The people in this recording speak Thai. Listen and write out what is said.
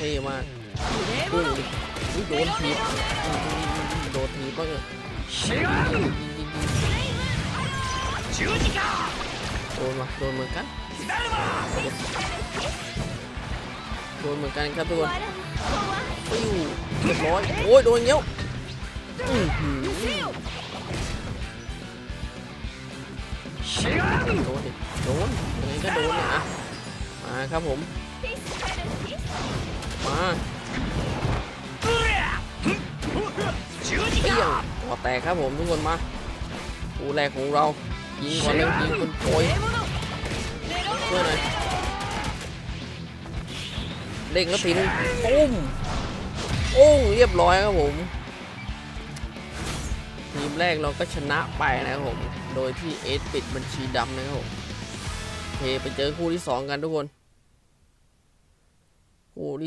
เท่มากโดนทีโดนทีบบ้างเลยโดนมาโดนเหมือนกันโดนเหมือนกันครับทุกคนปิ้วเรียบร้อยโอ้ยโดนเงี้ยวโดนโดนยังไงก็โดนนะมาครับผม หัแตกครับผมทุกคนมาคู่แรกของเรายิงก่อนเร็ยิงคนโอยช่วยหน่อยเด้งแล้วทิ้งตุ้มโอ้เรียบร้อยครับผมทีมแรกเราก็ชนะไปนะครับผม โดยที่เอสปิดบัญชีดำนะครับผมเทไปเจอคู่ที่ 2 กันทุกคน คู่